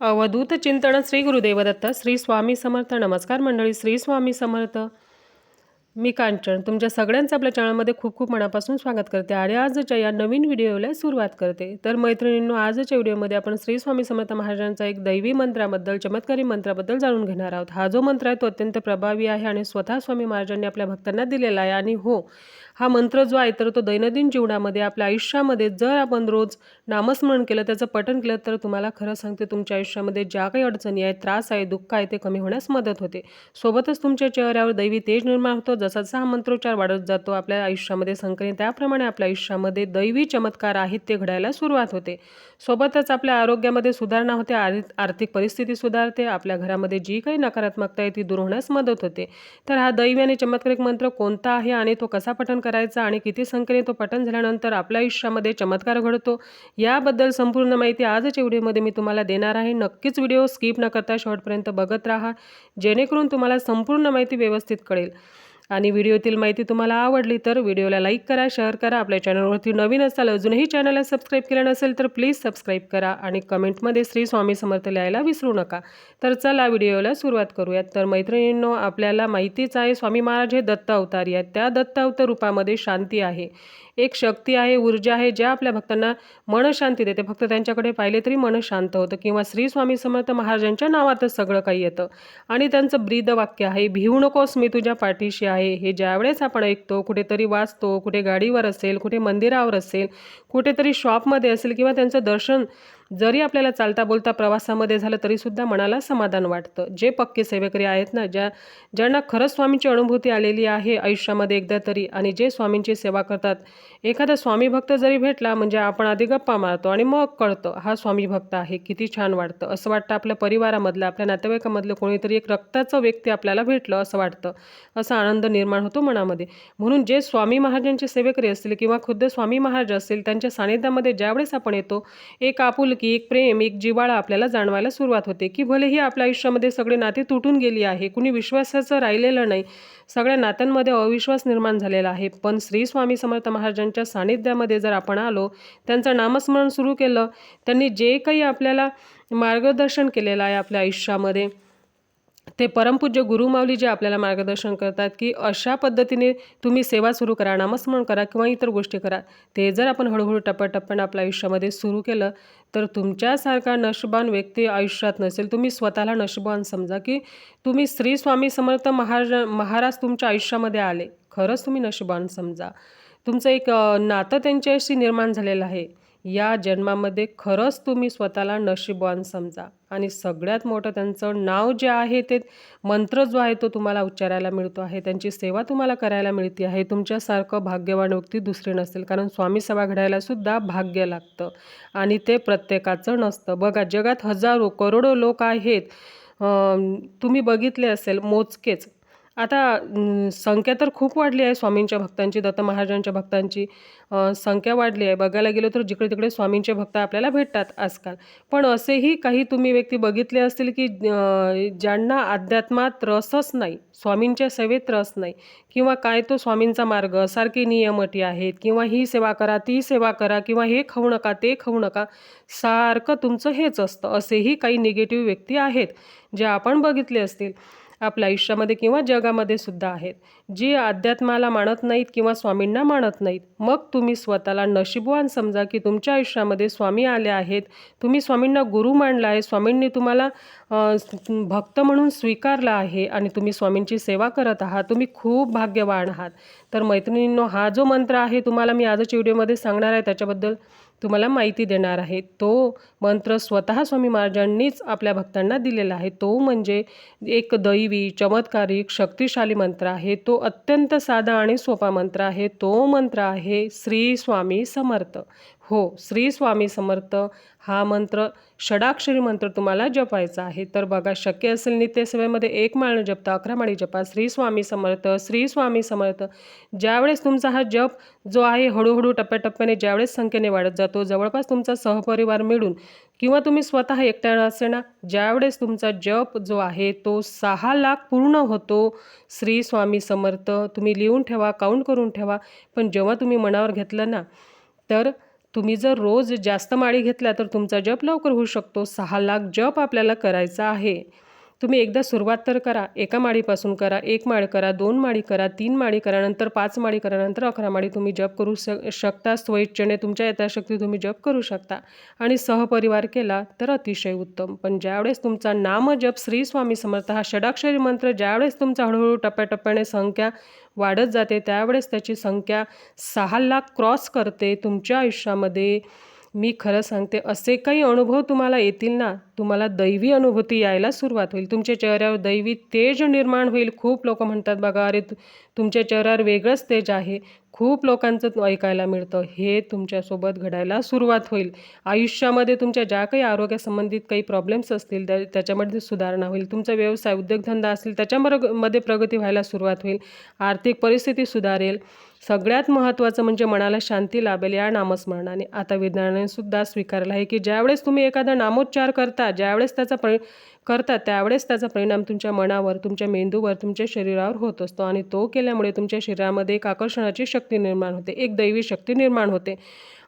अवधूत चिंतन श्री गुरुदेव दत्त श्री स्वामी समर्थ. नमस्कार मंडळी श्री स्वामी समर्थ. मी कांचन. तुमच्या सगळ्यांचं आपल्या चॅनलमध्ये खूप खूप मनापासून स्वागत करते आणि आजच्या या नवीन व्हिडिओला सुरुवात करते. तर मैत्रिणींनो आजच्या व्हिडिओमध्ये आपण श्री स्वामी समर्थ महाराजांचा एक दैवी मंत्राबद्दल चमत्कारी मंत्राबद्दल जाणून घेणार आहोत. हा जो मंत्र आहे तो अत्यंत प्रभावी आहे आणि स्वतः स्वामी महाराजांनी आपल्या भक्तांना दिलेला आहे आणि हो हा मंत्र जो आहे तर तो दैनंदिन जीवनामध्ये आपल्या आयुष्यामध्ये जर आपण रोज नामस्मरण केलं त्याचं पठण केलं तर तुम्हाला खरं सांगते तुमच्या आयुष्यामध्ये ज्या काही अडचणी आहेत त्रास आहे दुःख आहे ते कमी होण्यास मदत होते. सोबतच तुमच्या चेहऱ्यावर दैवी तेज निर्माण होतो. जसा जसा हा मंत्रोच्चार वाढत जातो आपल्या आयुष्यामध्ये संकलित त्याप्रमाणे आपल्या आयुष्यामध्ये दैवी चमत्कार आहेत ते घडायला सुरुवात होते. सोबतच आपल्या आरोग्यामध्ये सुधारणा होते आर्थिक परिस्थिती सुधारते आपल्या घरामध्ये जी काही नकारात्मकता आहे ती दूर होण्यास मदत होते. तर हा दैवी आणि चमत्कारिक मंत्र कोणता आहे आणि तो कसा पठण करायचा आणि किती संख्येने तो पठण झाल्यानंतर आपल्या आयुष्यामध्ये चमत्कार घडतो याबद्दल संपूर्ण माहिती आजच्या व्हिडिओमध्ये मी तुम्हाला देणार आहे. नक्कीच व्हिडिओ स्किप न करता शेवटपर्यंत बघत राहा जेणेकरून तुम्हाला संपूर्ण माहिती व्यवस्थित कळेल. आणि व्हिडिओतील माहिती तुम्हाला आवडली तर व्हिडिओला लाईक करा शेअर करा. आपल्या चॅनलवरती नवीन असाल अजूनही चॅनलला सबस्क्राईब केलं नसेल तर प्लीज सबस्क्राईब करा आणि कमेंटमध्ये श्री स्वामी समर्थ लिहायला विसरू नका. तर चला व्हिडिओला सुरुवात करूयात. तर मैत्रिणींनो आपल्याला माहितीच आहे स्वामी महाराज हे दत्त अवतारी आहेत. त्या दत्त अवतार रूपामध्ये शांती आहे. एक शक्ती आहे ऊर्जा आहे ज्या आपल्या भक्तांना मन शांती देते. फक्त त्यांच्याकडे पाहिले तरी मन शांत होतं किंवा श्री स्वामी समर्थ महाराजांच्या नावातच सगळं काही येतं. आणि त्यांचं ब्रीद वाक्य आहे भिवू नकोस मी तुझ्या पाठीशी आहे. हे ज्यावेळेस आपण ऐकतो कुठेतरी वाचतो कुठे गाडीवर असेल कुठे मंदिरावर असेल कुठेतरी शॉपमध्ये असेल किंवा त्यांचं दर्शन जरी आपल्याला चालता बोलता प्रवासामध्ये झालं तरीसुद्धा मनाला समाधान वाटतं. जे पक्के सेवेकरी आहेत ना ज्या ज्यांना खरंच स्वामींची अनुभूती आलेली आहे आयुष्यामध्ये एकदा तरी आणि जे स्वामींची सेवा करतात एखादा स्वामी भक्त जरी भेटला म्हणजे आपण आधी गप्पा मारतो आणि मग कळतं हा स्वामी भक्त आहे किती छान वाटतं असं वाटतं आपल्या परिवारामधलं आपल्या नातेवाईकामधलं कोणीतरी एक रक्ताचं व्यक्ती आपल्याला भेटलं असं वाटतं. असा आनंद निर्माण होतो मनामध्ये. म्हणून जे स्वामी महाराजांचे सेवेकरी असतील किंवा खुद्द स्वामी महाराज असतील त्यांच्या सानिध्यामध्ये ज्यावेळेस आपण येतो एक आपुलकी एक प्रेम एक जिवाळा आपल्याला जाणवायला सुरुवात होते की भलेही आपल्या आयुष्यामध्ये सगळे नाते तुटून गेली आहे कुणी विश्वासाचं राहिलेलं नाही सगळ्या नात्यांमध्ये अविश्वास निर्माण झालेला आहे पण श्री स्वामी समर्थ महाराजांच्या सानिध्यामध्ये जर आपण आलो त्यांचं नामस्मरण सुरू केलं त्यांनी जे काही आपल्याला मार्गदर्शन केलेलं आहे आपल्या आयुष्यामध्ये ते परमपूज्य गुरुमाऊली जे आपल्याला मार्गदर्शन करतात की अशा पद्धतीने तुम्ही सेवा सुरू करा नामस्मरण करा किंवा इतर गोष्टी करा ते जर आपण हळूहळू टप्प्याटप्प्यानं आपल्या आयुष्यामध्ये सुरू केलं तर तुमच्यासारखा नशबान व्यक्ती आयुष्यात नसेल. तुम्ही स्वतःला नशबान समजा की तुम्ही श्री स्वामी समर्थ महाराज महाराज तुमच्या आयुष्यामध्ये आले. खरंच तुम्ही नशबान समजा. तुमचं एक नातं त्यांच्याशी निर्माण झालेलं आहे. या जन्मामध्ये खरंच तुम्ही स्वतःला नशीबवान समजा. आणि सगळ्यात मोठं त्यांचं नाव जे आहे ते मंत्र जो आहे तो तुम्हाला उच्चारायला मिळतो आहे. त्यांची सेवा तुम्हाला करायला मिळते आहे. तुमच्यासारखं भाग्यवान व्यक्ती दुसरी नसेल कारण स्वामी सभा घडायला सुद्धा भाग्य लागतं. आणि ते प्रत्येकाचं नसतं. बघा जगात हजारो करोडो लोक आहेत. तुम्ही बघितले असेल मोजकेच. आता संख्या तर खूप वाढली आहे स्वामींच्या भक्तांची दत्त महाराजांच्या भक्तांची. संख्या वाढली आहे. बघायला गेलो तर जिकडे तिकडे स्वामींचे भक्त आपल्याला भेटतात आजकाल. पण असेही काही तुम्ही व्यक्ती बघितले असतील की ज्यांना अध्यात्मात रसच नाही स्वामींच्या सेवेत रस नाही किंवा काय तो स्वामींचा मार्ग सारखे नियमटी आहेत किंवा ही सेवा करा ती सेवा करा किंवा हे खाऊ नका ते खाऊ नका सारखं तुमचं हेच असतं. असेही काही निगेटिव्ह व्यक्ती आहेत जे आपण बघितले असतील. आपल्या आयुष्यामध्ये किंवा जगामध्ये सुद्धा आहेत. जी अध्यात्माला मानत नाहीत किंवा स्वामींना मानत नाहीत मग तुम्ही स्वतःला नशीबवान समजा की तुमच्या आयुष्यामध्ये स्वामी आले आहेत. तुम्ही स्वामींना गुरु मानला आहे. स्वामींनी तुम्हाला भक्त म्हणून स्वीकारला आहे आणि तुम्ही स्वामींची सेवा करत आहात. तुम्ही खूप भाग्यवान आहात. तर मैत्रिणींनो हा जो मंत्र आहे तुम्हाला मी आजच्या व्हिडिओमध्ये सांगणार आहे. त्याच्याबद्दल तुम्हाला माहिती देणार आहे. तो मंत्र स्वतः स्वामी महाराजांनीच आपल्या भक्तांना दिलेला आहे. तो म्हणजे एक दैवी चमत्कारिक शक्तिशाली मंत्र आहे. तो अत्यंत साधा आणि सोपा मंत्र आहे. तो मंत्र आहे श्री स्वामी समर्थ. हो श्री स्वामी समर्थ हा मंत्र षडाक्षरी मंत्र तुम्हाला जपायचा आहे. तर बघा शक्य असेल नित्यसेवेमध्ये एक माळणं जपता अकरा माळी जपा. श्री स्वामी समर्थ श्री स्वामी समर्थ. ज्यावेळेस तुमचा हा जप जो आहे हळूहळू टप्प्याटप्प्याने ज्यावेळेस संख्येने वाढत जातो जवळपास तुमचा सहपरिवार मिळून किंवा तुम्ही स्वतः एकट्यानं असेना ज्यावेळेस तुमचा जप जो आहे तो सहा लाख पूर्ण होतो श्री स्वामी समर्थ तुम्ही लिहून ठेवा काउंट करून ठेवा. पण जेव्हा तुम्ही मनावर घेतलं ना तर तुम्ही जर रोज जास्त माळी घेतल्या तर तुमचा जप लवकर होऊ शकतो. सहा लाख जप आपल्याला करायचा आहे. तुम्ही एकदा सुरुवात तर करा एका माळीपासून करा एक माळ करा दोन माळी करा तीन माळी करा नंतर पाच माळी करा नंतर अकरा माळी तुम्ही जप करू श शकता. स्वइच्छेने तुमच्या यथाशक्ती तुम्ही जप करू शकता. आणि सहपरिवार केला तर अतिशय उत्तम. पण ज्यावेळेस तुमचा नाम जप श्री स्वामी समर्थ हा षडाक्षरी मंत्र ज्यावेळेस तुमचा हळूहळू टप्प्याटप्प्याने संख्या वाढत जाते त्यावेळेस त्याची संख्या सहा लाख क्रॉस करते तुमच्या आयुष्यामध्ये मी खरं सांगते असे काही अनुभव तुम्हाला येतील ना तुम्हाला दैवी अनुभूती यायला सुरुवात होईल. तुमच्या चेहऱ्यावर दैवी तेज निर्माण होईल. खूप लोक म्हणतात बघा अरे तुमच्या चेहऱ्यावर वेगळंच तेज आहे. खूप लोकांचं ऐकायला मिळतं. हे तुमच्यासोबत घडायला सुरुवात होईल. आयुष्यामध्ये तुमच्या ज्या काही आरोग्यासंबंधित काही प्रॉब्लेम्स असतील त्या त्याच्यामध्ये सुधारणा होईल. तुमचा व्यवसाय उद्योगधंदा असेल त्याच्यामध्ये प्रगती व्हायला सुरुवात होईल. आर्थिक परिस्थिती सुधारेल. सगळ्यात महत्त्वाचं म्हणजे मनाला शांती लाभेल या नामस्मरणाने. आता विज्ञानाने सुद्धा स्वीकारलं आहे की ज्यावेळेस तुम्ही एखादा नामोच्चार करता ज्यावेळेस त्याचा परि करता त्यावेळेस त्याचा परिणाम तुमच्या मनावर तुमच्या मेंदूवर तुमच्या शरीरावर होत असतो आणि तो केल्यामुळे तुमच्या शरीरामध्ये एक आकर्षणाची शक्ती निर्माण होते एक दैवी शक्ती निर्माण होते.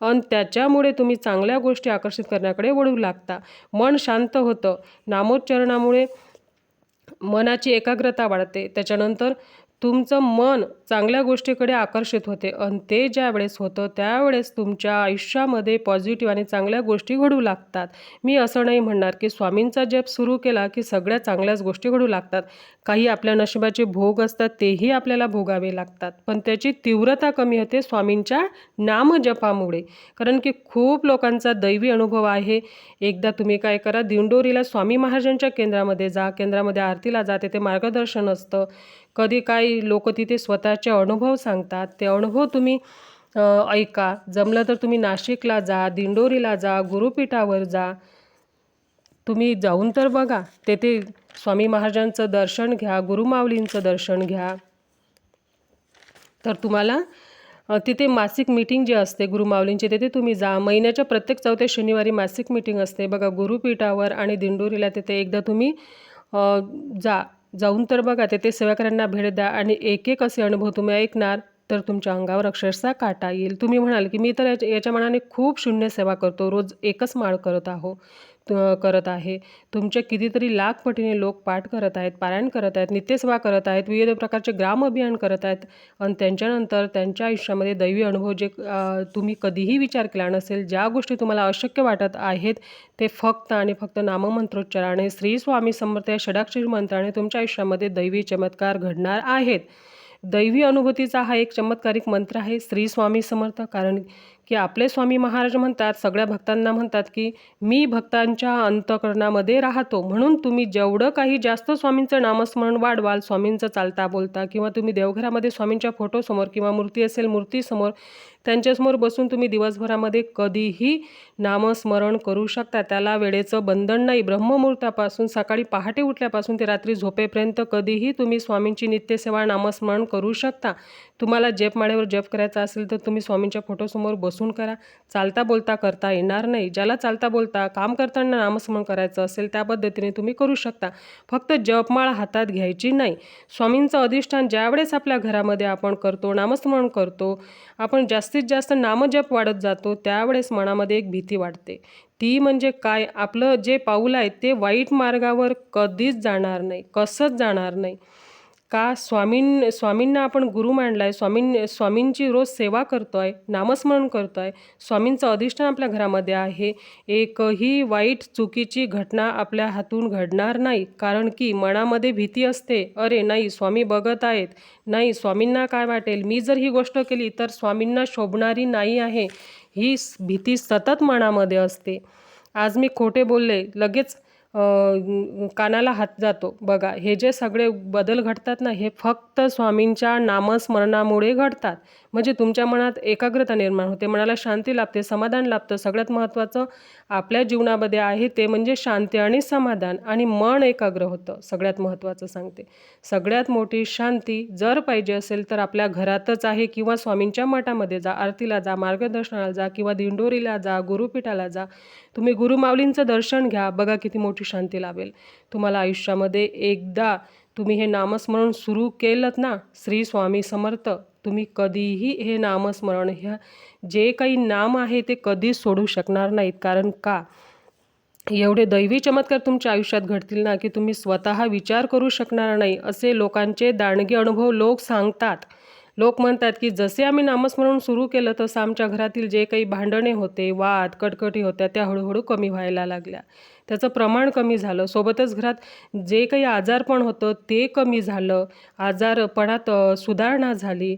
आणि त्याच्यामुळे तुम्ही चांगल्या गोष्टी आकर्षित करण्याकडे वळू लागता. मन शांत होतं. नामोच्चारणामुळे मनाची एकाग्रता वाढते. त्याच्यानंतर तुमचं मन चांगल्या गोष्टीकडे आकर्षित होते. आणि ते ज्यावेळेस होतं त्यावेळेस तुमच्या आयुष्यामध्ये पॉझिटिव्ह आणि चांगल्या गोष्टी घडू लागतात. मी असं नाही म्हणणार की स्वामींचा जप सुरू केला की सगळ्या चांगल्याच गोष्टी घडू लागतात. काही आपल्या नशिबाचे भोग असतात तेही आपल्याला भोगावे लागतात. पण त्याची तीव्रता कमी होते स्वामींच्या नामजपामुळे. कारण की खूप लोकांचा दैवी अनुभव आहे. एकदा तुम्ही काय करा दिंडोरीला स्वामी महाराजांच्या केंद्रामध्ये जा. केंद्रामध्ये आरतीला जा तेथे मार्गदर्शन असतं. कधी काही लोक तिथे स्वतः स्वतःचे अनुभव सांगतात. ते अनुभव तुम्ही ऐका. जमलं तर तुम्ही नाशिकला जा दिंडोरीला जा गुरुपीठावर जा. तुम्ही जाऊन तर बघा. तेथे स्वामी महाराजांचं दर्शन घ्या गुरुमावलींचं दर्शन घ्या. तर तुम्हाला तिथे मासिक मीटिंग जी असते गुरुमावलींची तिथे तुम्ही जा. महिन्याच्या प्रत्येक चौथ्या शनिवारी मासिक मीटिंग असते. बघा गुरुपीठावर आणि दिंडोरीला तिथे एकदा तुम्ही जा. जाऊन तर बघा तेथे सेवाकऱ्यांना भेट द्या आणि एक एक असे अनुभव तुम्ही ऐकणार तर तुमच्या अंगावर अक्षरशः काटा येईल. तुम्ही म्हणाल की मी तर याच्या याच्या मनाने खूप शून्य सेवा करतो रोज एकच माळ करत आहो. करत आहे. तुमचे कितीतरी लाख पटीने लोक पाठ करत आहेत पारायण करत आहेत नित्यसेवा करत आहेत विविध प्रकारचे ग्राम अभियान करत आहेत. आणि त्यांच्यानंतर त्यांच्या आयुष्यामध्ये दैवी अनुभव जे तुम्ही कधीही विचार केला नसेल ज्या गोष्टी तुम्हाला अशक्य वाटत आहेत ते फक्त आणि फक्त नाममंत्रोच्चाराने श्री स्वामी समर्थ या षडाक्षरी मंत्राने तुमच्या आयुष्यामध्ये दैवी चमत्कार घडणार आहेत. दैवी अनुभूतीचा हा एक चमत्कारिक मंत्र आहे श्री स्वामी समर्थ. कारण की आपले स्वामी महाराज म्हणतात सगळ्या भक्तांना म्हणतात की मी भक्तांच्या अंतकरणामध्ये राहतो. म्हणून तुम्ही जेवढं काही जास्त स्वामींचं नामस्मरण वाढवाल स्वामींचं चालता बोलता किंवा तुम्ही देवघरामध्ये स्वामींच्या फोटोसमोर किंवा मूर्ती असेल मूर्तीसमोर त्यांच्यासमोर बसून तुम्ही दिवसभरामध्ये कधीही नामस्मरण करू शकता. त्याला वेळेचं बंधन नाही. ब्रह्ममुहूर्तापासून सकाळी पहाटे उठल्यापासून ते रात्री झोपेपर्यंत कधीही तुम्ही स्वामींची नित्यसेवा नामस्मरण करू शकता. तुम्हाला जपमाळेवर जप करायचा असेल तर तुम्ही स्वामींच्या फोटोसमोर बसून करा. चालता बोलता करता येणार नाही. ज्याला चालता बोलता काम करताना नामस्मरण करायचं असेल त्या पद्धतीने तुम्ही करू शकता. फक्त जपमाळ हातात घ्यायची नाही. स्वामींचं अधिष्ठान ज्यावेळेस आपल्या घरामध्ये आपण करतो नामस्मरण करतो आपण जास्तीत जास्त नामजप वाढत जातो त्यावेळेस मनामध्ये एक भीती वाटते. ती म्हणजे काय? आपलं जे पाऊल आहे ते वाईट मार्गावर कधीच जाणार नाही कसंच जाणार नाही. का स्वामीं स्वामींना आपण गुरु मांडला आहे स्वामीं स्वामींची रोज सेवा करतो आहे नामस्मरण करतो आहे स्वामींचं अधिष्ठान आपल्या घरामध्ये आहे एकही वाईट चुकीची घटना आपल्या हातून घडणार नाही कारण की मनामध्ये भीती असते अरे नाही स्वामी बघत आहेत नाही स्वामींना काय वाटेल? मी जर ही गोष्ट केली तर स्वामींना शोभणारी नाही आहे ही भीती सतत मनामध्ये असते. आज मी खोटे बोलले लगेच कानाला हात जातो. बघा हे जे सगळे बदल घडतात ना हे फक्त स्वामींच्या नामस्मरणामुळे घडतात. म्हणजे तुमच्या मनात एकाग्रता निर्माण होते मनाला शांती लाभते समाधान लाभतं. सगळ्यात महत्त्वाचं आपल्या जीवनामध्ये आहे ते म्हणजे शांती आणि समाधान आणि मन एकाग्र होतं. सगळ्यात महत्त्वाचं सांगते. सगळ्यात मोठी शांती जर पाहिजे असेल तर आपल्या घरातच आहे किंवा स्वामींच्या मठामध्ये जा आरतीला जा मार्गदर्शनाला जा किंवा दिंडोरीला जा गुरुपीठाला जा. तुम्ही गुरुमाऊलींचं दर्शन घ्या बघा किती मोठी शांती लाभेल. तुम्हाला आयुष्यामध्ये एकदा तुम्ही हे नामस्मरण सुरू केलं ना श्री स्वामी समर्थ तुम्ही कधीही हे नामस्मरण ह्या जे काही नाम आहे ते कधीच सोडू शकणार नाहीत. कारण का? एवढे दैवी चमत्कार तुमच्या आयुष्यात घडतील ना की तुम्ही स्वतः विचार करू शकणार नाही असे लोकांचे दांडगे अनुभव लोक सांगतात. लोक म्हणतात की जसे आम्ही नामस्मरण सुरू केलं तसं आमच्या घरातील जे काही भांडणे होते वाद कटकटी होत्या त्या हळूहळू कमी व्हायला लागल्या. त्याचं प्रमाण कमी झालं. सोबतच घरात जे काही आजारपण होतं ते कमी झालं. आजारपणात सुधारणा झाली.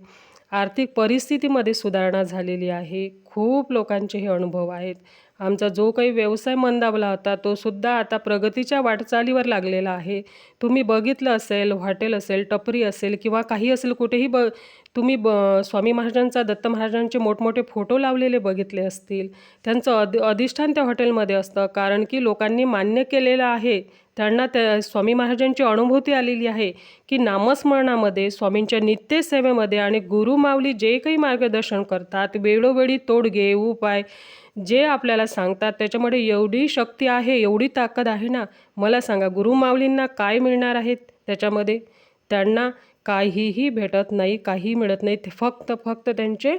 आर्थिक परिस्थितीमध्ये सुधारणा झालेली आहे. खूप लोकांचे हे अनुभव आहेत. आमचा जो काही व्यवसाय मंदावला होता तो सुद्धा आता प्रगतीच्या वाटचालीवर लागलेला आहे. तुम्ही बघितलं असेल हॉटेल असेल टपरी असेल किंवा काही असेल कुठेही ब तुम्ही ब स्वामी महाराजांचा दत्त महाराजांचे मोठमोठे फोटो लावलेले बघितले असतील. त्यांचं अध अधिष्ठान त्या हॉटेलमध्ये असतं. कारण की लोकांनी मान्य केलेलं आहे त्यांना त्या स्वामी महाराजांची अनुभूती आलेली आहे की नामस्मरणामध्ये स्वामींच्या नित्यसेवेमध्ये आणि गुरुमाऊली जे काही मार्गदर्शन करतात वेळोवेळी तोडगे उपाय जे आपल्याला सांगतात त्याच्यामध्ये एवढी शक्ती आहे एवढी ताकद आहे ना? मला सांगा गुरुमाऊलींना काय मिळणार आहेत? त्याच्यामध्ये त्यांना काहीही भेटत नाही काही मिळत नाही. ते फक्त फक्त त्यांचे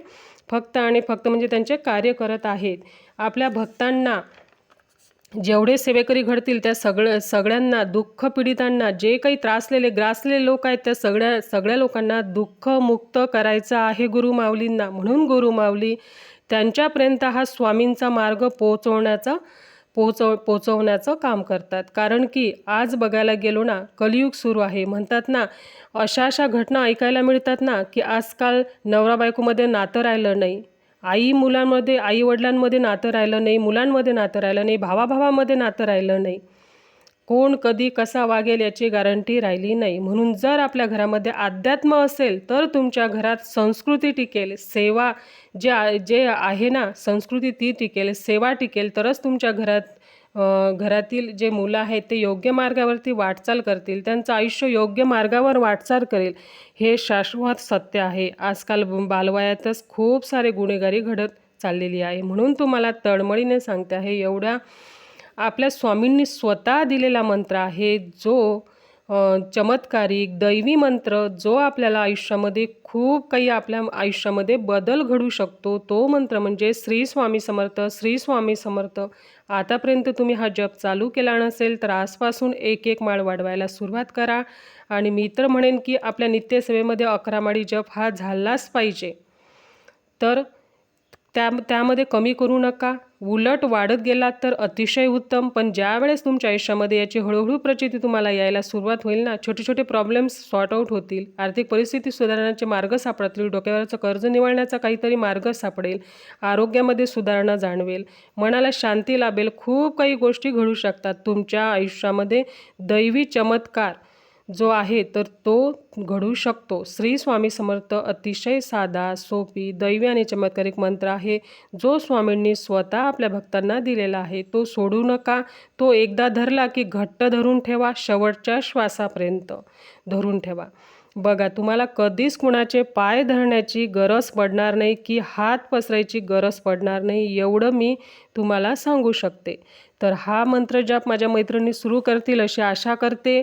फक्त आणि फक्त म्हणजे त्यांचे कार्य करत आहेत. आपल्या भक्तांना जेवढे सेवेकरी घडतील त्या सगळ्या सगळ्यांना दुःख पीडितांना जे काही त्रासलेले ग्रासलेले लोक आहेत त्या सगळ्या सगळ्या लोकांना दुःखमुक्त करायचं आहे गुरुमाऊलींना म्हणून गुरु माऊली त्यांच्यापर्यंत हा स्वामींचा मार्ग पोहोचवण्याचा पोहोचव पोचवण्याचं काम करतात. कारण की आज बघायला गेलो ना कलियुग सुरू आहे. म्हणतात ना अशा अशा घटना ऐकायला मिळतात ना की आजकाल नवरा बायकोमध्ये नातं राहिलं नाही. आई मुलांमध्ये आई वडिलांमध्ये नातं राहिलं नाही मुलांमध्ये नातं राहिलं नाही भावाभावामध्ये नातं राहिलं नाही. कोण कधी कसा वागेल याची गॅरंटी राहिली नाही. म्हणून जर आपल्या घरामध्ये अध्यात्म असेल तर तुमच्या घरात संस्कृती टिकेल सेवा जे जे आहे ना संस्कृती ती टिकेल सेवा टिकेल तरच तुमच्या घरात घरातील जे मुलं आहेत ते योग्य मार्गावरती वाटचाल करतील त्यांचं आयुष्य योग्य मार्गावर वाटचाल करेल हे शाश्वत सत्य आहे. आजकाल ब- बालवयातच खूप सारे गुन्हेगारी घडत चाललेली आहे. म्हणून तुम्हाला तळमळीने सांगते आहे एवढ्या आपल्या स्वामींनी स्वतः दिलेला मंत्र आहे जो चमत्कारिक दैवी मंत्र जो आपल्याला आयुष्यामध्ये खूप काही आपल्या आयुष्यामध्ये बदल घडू शकतो तो मंत्र म्हणजे श्री स्वामी समर्थ श्री स्वामी समर्थ. आतापर्यंत तुम्ही हा जप चालू केला नसेल तर आजपासून एक एक माळ वाढवायला सुरुवात करा. आणि मी तर म्हणेन की आपल्या नित्यसेवेमध्ये अकरा माळी जप हा झालाच पाहिजे. तर त्या त्यामध्ये कमी करू नका. उलट वाढत गेलात तर अतिशय उत्तम. पण ज्यावेळेस तुमच्या आयुष्यामध्ये याची हळूहळू प्रचिती तुम्हाला यायला सुरुवात होईल ना छोटे छोटे प्रॉब्लेम्स सॉर्ट आऊट होतील. आर्थिक परिस्थिती सुधारण्याचे मार्ग सापडतील. डोक्यावरचं कर्ज निवळण्याचा काहीतरी मार्ग सापडेल. आरोग्यामध्ये सुधारणा जाणवेल. मनाला शांती लाभेल. खूप काही गोष्टी घडू शकतात. तुमच्या आयुष्यामध्ये दैवी चमत्कार जो आहे तर तो घडू शकतो. श्री स्वामी समर्थ अतिशय साधा सोपी दैवी आणि चमत्कारिक मंत्र आहे. जो स्वामींनी स्वतः आपल्या भक्तांना दिलेला आहे तो सोडू नका. तो एकदा धरला की घट्ट धरून ठेवा शेवटच्या श्वासापर्यंत धरून ठेवा. बघा तुम्हाला कधीच कुणाचे पाय धरण्याची गरज पडणार नाही की हात पसरायची गरज पडणार नाही एवढं मी तुम्हाला सांगू शकते. तर हा मंत्र जाप माझ्या मैत्रिणी सुरू करतील अशी आशा करते.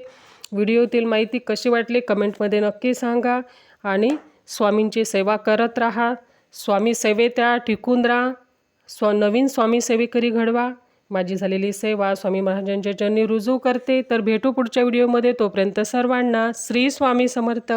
व्हिडिओतील माहिती कशी वाटली कमेंटमध्ये नक्की सांगा आणि स्वामींची सेवा करत राहा. स्वामी सेवेत त्या टिकून राहा. स्व नवीन स्वामी सेवेकरी घडवा. माझी झालेली सेवा स्वामी महाराजांच्या चरणी रुजू करते. तर भेटू पुढच्या व्हिडिओमध्ये. तोपर्यंत सर्वांना श्री स्वामी समर्थ.